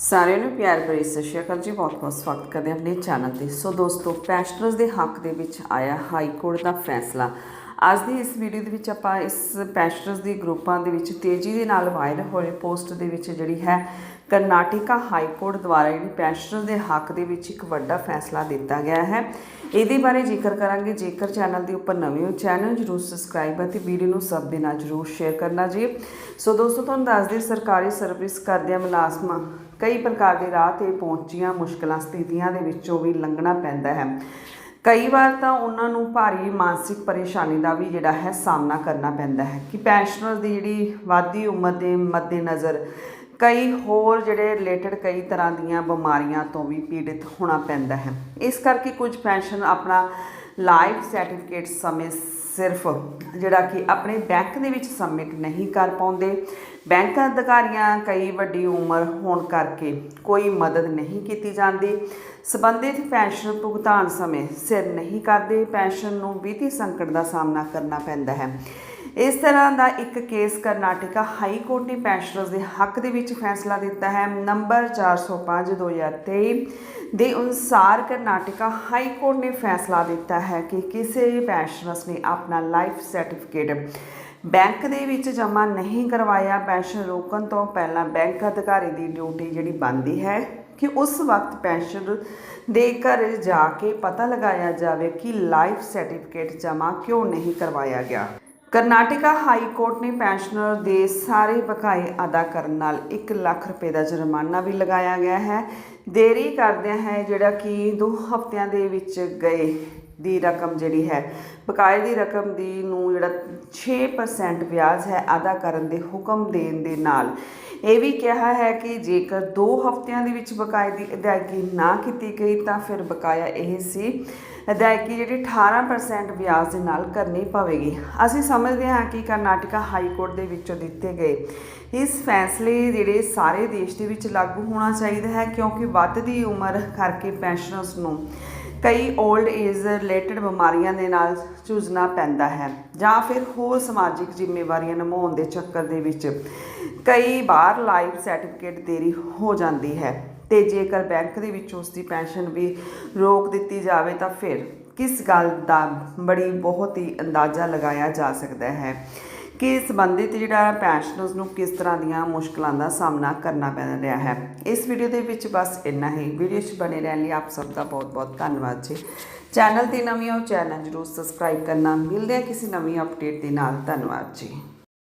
ਸਾਰਿਆਂ ਨੂੰ ਪਿਆਰ ਭਰੀ ਸਤਿ ਸ਼੍ਰੀ ਅਕਾਲ ਜੀ, ਬਹੁਤ ਬਹੁਤ ਸਵਾਗਤ ਕਰਦੇ ਹਾਂ ਆਪਣੇ ਚੈਨਲ ਤੇ। ਸੋ ਦੋਸਤੋ ਪੈਸ਼ਨਰਸ ਦੇ ਹੱਕ ਦੇ ਵਿੱਚ ਆਇਆ ਹਾਈ ਕੋਰਟ ਦਾ ਫੈਸਲਾ। ਅੱਜ ਦੀ ਇਸ ਵੀਡੀਓ ਦੇ ਵਿੱਚ ਆਪਾਂ ਇਸ ਪੈਨਸ਼ਨਰਸ ਦੀ ਗਰੁੱਪਾਂ ਦੇ ਵਿੱਚ ਤੇਜ਼ੀ ਦੇ ਨਾਲ ਵਾਇਰਲ ਹੋਏ ਪੋਸਟ ਦੇ ਵਿੱਚ ਜਿਹੜੀ ਹੈ ਕਰਨਾਟਕਾ ਹਾਈ ਕੋਰਟ ਦੁਆਰਾ ਜਿਹੜੀ ਪੈਨਸ਼ਨਰ ਦੇ ਹੱਕ ਦੇ ਵਿੱਚ ਇੱਕ ਵੱਡਾ ਫੈਸਲਾ ਦਿੱਤਾ ਗਿਆ ਹੈ। ਇਹਦੇ ਬਾਰੇ ਜ਼ਿਕਰ ਕਰਾਂਗੇ। ਜੇਕਰ ਚੈਨਲ ਦੇ ਉੱਪਰ ਨਵੇਂ ਹੋ ਚੈਨਲ ਜਰੂਰ ਸਬਸਕ੍ਰਾਈਬ ਅਤੇ ਵੀਡੀਓ ਨੂੰ ਸਭ ਦੇ ਨਾਲ ਜਰੂਰ ਸ਼ੇਅਰ ਕਰਨਾ ਜੀ। ਸੋ ਦੋਸਤੋ, ਤੁਹਾਨੂੰ ਦੱਸ ਦਈਏ, ਸਰਕਾਰੀ ਸਰਵਿਸ ਕਰਦਿਆਂ ਮੁਲਾਜ਼ਮਾਂ ਕਈ ਪ੍ਰਕਾਰ ਦੇ ਰਾਹ ਤੇ ਪਹੁੰਚੀਆਂ ਮੁਸ਼ਕਲਾਂ, ਸਥਿਤੀਆਂ ਦੇ ਵਿੱਚੋਂ ਵੀ ਲੰਘਣਾ ਪੈਂਦਾ ਹੈ। ਕਈ ਵਾਰ ਤਾਂ ਉਹਨਾਂ ਨੂੰ ਭਾਰੀ ਮਾਨਸਿਕ ਪਰੇਸ਼ਾਨੀ ਦਾ ਵੀ ਜਿਹੜਾ ਹੈ ਸਾਹਮਣਾ ਕਰਨਾ ਪੈਂਦਾ ਹੈ ਕਿ ਪੈਨਸ਼ਨਰ ਦੀ ਜਿਹੜੀ ਵਾਧੀ ਉਮਰ ਦੇ ਮੱਦੇਨਜ਼ਰ ਕਈ ਹੋਰ ਜਿਹੜੇ ਰਿਲੇਟਡ ਕਈ ਤਰ੍ਹਾਂ ਦੀਆਂ ਬਿਮਾਰੀਆਂ ਤੋਂ ਵੀ ਪੀੜਿਤ ਹੋਣਾ ਪੈਂਦਾ ਹੈ। ਇਸ ਕਰਕੇ ਕੁਝ ਪੈਨਸ਼ਨ ਆਪਣਾ ਲਾਈਫ ਸਰਟੀਫਿਕੇਟ ਸਮੇਂ ਸਿਰਫ ਜਿਹੜਾ ਕਿ ਆਪਣੇ ਬੈਂਕ ਦੇ ਵਿੱਚ ਸਬਮਿਟ ਨਹੀਂ ਕਰ ਪਾਉਂਦੇ। ਬੈਂਕ ਅਧਿਕਾਰੀਆਂ ਕਈ ਵੱਡੀ ਉਮਰ ਹੋਣ ਕਰਕੇ ਕੋਈ ਮਦਦ ਨਹੀਂ ਕੀਤੀ ਜਾਂਦੀ। ਸਬੰਧਿਤ ਪੈਨਸ਼ਨ ਭੁਗਤਾਨ ਸਮੇਂ ਸਿਰ ਨਹੀਂ ਕਰਦੇ। ਪੈਨਸ਼ਨ ਨੂੰ ਵਿੱਤੀ ਸੰਕਟ ਦਾ ਸਾਹਮਣਾ ਕਰਨਾ ਪੈਂਦਾ ਹੈ। ਇਸ ਤਰ੍ਹਾਂ ਦਾ ਇੱਕ ਕੇਸ ਕਰਨਾਟਕਾ ਹਾਈ ਕੋਰਟ ਨੇ ਪੈਨਸ਼ਨਰਸ ਦੇ ਹੱਕ ਦੇ ਵਿੱਚ ਫੈਸਲਾ ਦਿੱਤਾ ਹੈ, ਨੰਬਰ 405 2023 ਦੇ ਅਨੁਸਾਰ ਕਰਨਾਟਕਾ ਹਾਈ ਕੋਰਟ ਨੇ ਫੈਸਲਾ ਦਿੱਤਾ ਹੈ ਕਿ ਕਿਸੇ ਵੀ ਪੈਨਸ਼ਨਰਸ ਨੇ ਆਪਣਾ ਲਾਈਫ ਸਰਟੀਫਿਕੇਟ ਬੈਂਕ ਦੇ ਵਿੱਚ ਜਮ੍ਹਾਂ ਨਹੀਂ ਕਰਵਾਇਆ। ਪੈਨਸ਼ਨ ਰੋਕਣ ਤੋਂ ਪਹਿਲਾਂ ਬੈਂਕ ਅਧਿਕਾਰੀ ਦੀ ਡਿਊਟੀ ਜਿਹੜੀ ਬਣਦੀ ਹੈ ਕਿ ਉਸ ਵਕਤ ਪੈਨਸ਼ਨ ਦੇ ਘਰ ਜਾ ਕੇ ਪਤਾ ਲਗਾਇਆ ਜਾਵੇ ਕਿ ਲਾਈਫ ਸਰਟੀਫਿਕੇਟ ਜਮ੍ਹਾਂ ਕਿਉਂ ਨਹੀਂ ਕਰਵਾਇਆ ਗਿਆ। ਕਰਨਾਟਕਾ ਹਾਈ ਕੋਰਟ ਨੇ ਪੈਨਸ਼ਨਰ ਦੇ ਸਾਰੇ ਬਕਾਏ ਅਦਾ ਕਰਨ ਨਾਲ 1 ਲੱਖ ਰੁਪਏ ਦਾ ਜੁਰਮਾਨਾ ਵੀ ਲਗਾਇਆ ਗਿਆ ਹੈ। ਦੇਰੀ ਕਰਦਿਆਂ ਹੈ ਜਿਹੜਾ ਕਿ 2 ਹਫ਼ਤਿਆਂ ਦੇ ਵਿੱਚ ਗਏ। ਦੀ ਰਕਮ ਜਿਹੜੀ ਹੈ, ਬਕਾਏ ਦੀ ਰਕਮ ਦੀ ਨੂੰ ਜਿਹੜਾ 6% ਵਿਆਜ ਹੈ, ਅਦਾ ਕਰਨ ਦੇ ਹੁਕਮ ਦੇਣ ਦੇ ਨਾਲ ਇਹ ਵੀ ਕਿਹਾ ਹੈ ਕਿ ਜੇਕਰ 2 ਹਫ਼ਤਿਆਂ ਦੇ ਵਿੱਚ ਬਕਾਏ ਦੀ ਅਦਾਇਗੀ ਨਾ ਕੀਤੀ ਗਈ ਤਾਂ ਫਿਰ ਬਕਾਇਆ ਇਹ ਸੀ, ਅਦਾਇਗੀ ਜਿਹੜੀ 18% ਵਿਆਜ ਦੇ ਨਾਲ ਕਰਨੀ ਪਵੇਗੀ। ਅਸੀਂ ਸਮਝਦੇ ਹਾਂ ਕਿ ਕਰਨਾਟਕਾ ਹਾਈ ਕੋਰਟ ਦੇ ਵਿੱਚੋਂ ਦਿੱਤੇ ਗਏ ਇਸ ਫੈਸਲੇ ਜਿਹੜੇ ਸਾਰੇ ਦੇਸ਼ ਦੇ ਵਿੱਚ ਲਾਗੂ ਹੋਣਾ ਚਾਹੀਦਾ ਹੈ, ਕਿਉਂਕਿ ਵੱਧ ਦੀ ਉਮਰ ਕਰਕੇ ਪੈਨਸ਼ਨਰਸ ਨੂੰ ਕਈ 올ਡ ਏਜ ਰਿਲੇਟਡ ਬਿਮਾਰੀਆਂ ਦੇ ਨਾਲ ਜੂਝਣਾ ਪੈਂਦਾ ਹੈ ਜਾਂ ਫਿਰ ਹੋਰ ਸਮਾਜਿਕ ਜ਼ਿੰਮੇਵਾਰੀਆਂ ਨਿਭਾਉਣ ਦੇ ਚੱਕਰ ਦੇ ਵਿੱਚ ਕਈ ਵਾਰ ਲਾਈਫ ਸਰਟੀਫਿਕੇਟ ਦੇਰੀ ਹੋ ਜਾਂਦੀ ਹੈ ਤੇ ਜੇਕਰ ਬੈਂਕ ਦੇ ਵਿੱਚ ਉਸ ਦੀ ਪੈਨਸ਼ਨ ਵੀ ਰੋਕ ਦਿੱਤੀ ਜਾਵੇ ਤਾਂ ਫਿਰ ਕਿਸ ਗੱਲ ਦਾ ਬੜੀ ਬਹੁਤ ਹੀ ਅੰਦਾਜ਼ਾ ਲਗਾਇਆ ਜਾ ਸਕਦਾ ਹੈ। ਕਿ ਸੰਬੰਧਿਤ ਜਿਹੜਾ ਪੈਨਸ਼ਨਰਸ ਨੂੰ ਕਿਸ ਤਰ੍ਹਾਂ ਦੀਆਂ ਮੁਸ਼ਕਲਾਂ ਦਾ ਸਾਹਮਣਾ ਕਰਨਾ ਪੈ ਰਿਹਾ ਹੈ। ਇਸ ਵੀਡੀਓ ਦੇ ਵਿੱਚ ਬਸ ਇੰਨਾ ਹੀ। ਵੀਡੀਓ 'ਚ ਬਣੇ ਰਹਿਣ ਲਈ ਆਪ ਸਭ ਦਾ ਬਹੁਤ-ਬਹੁਤ ਧੰਨਵਾਦ ਜੀ। ਚੈਨਲ ਤੇ ਨਵੀਂ ਹੋ, ਚੈਨਲ ਜਰੂਰ ਸਬਸਕ੍ਰਾਈਬ ਕਰਨਾ। ਮਿਲਦੇ ਆ ਕਿਸੇ ਨਵੀਂ ਅਪਡੇਟ ਦੇ ਨਾਲ। ਧੰਨਵਾਦ ਜੀ।